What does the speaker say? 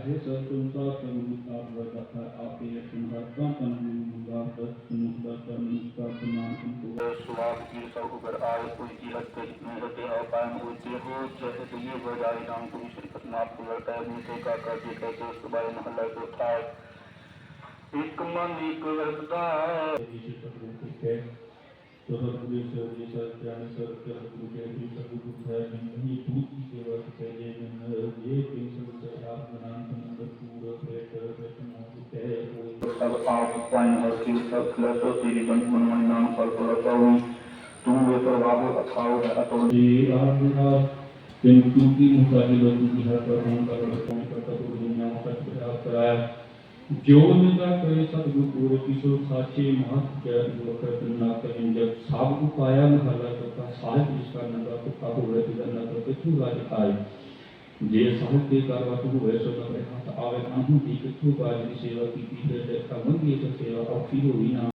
अधीक्षक संसार संगीत आप बताता आपके ये संसार कौन कौन मुंगा दस मुंगा का मुंगा का नाम तुमको स्वाद की सब ऊपर आए कोई की हद कई में रहते और पायम हो जे हो जैसे तो ये हो जाए नाम को तुम शिरकत माफ़ को लड़ता है मुझे का कर दे कहते उसके बारे में हल्ला को था एक मन एक वर्दा तो हर पुलिस सर ये सर क्या सर क्या गुरु के भी सब कुछ है नहीं दूध सब आप पाए हर चीज़ सब कहते तेरी अखलत मन मन नाम पर पुरता हूँ तुम वे प्रभाव अथाव है तो जी आप मेरा पिंकू की मुकाबले लोगों की हर पर हम कर रखता हूँ करता तो दुनिया में सब प्रयास कराया। जो निदा करे सब जो पूरे किशो साचे महत क्या जय गुरकर तुलना करें जब साब को पाया महला करता सारे इसका नंदा को काबू रहे तो करते तू राज आए जे सहज के कारवा तू वैसे कर रहा ਆਵੇ ਅਨਹੂ ਦੀ ਕਿਥੂ ਬਾਜ ਦੀ ਸੇਵਾ ਕੀਤੀ ਤੇ ਤੇ ਕਮੰਗੀ ਤੇ ਸੇਵਾ ਔਖੀ ਹੋਈ ਨਾ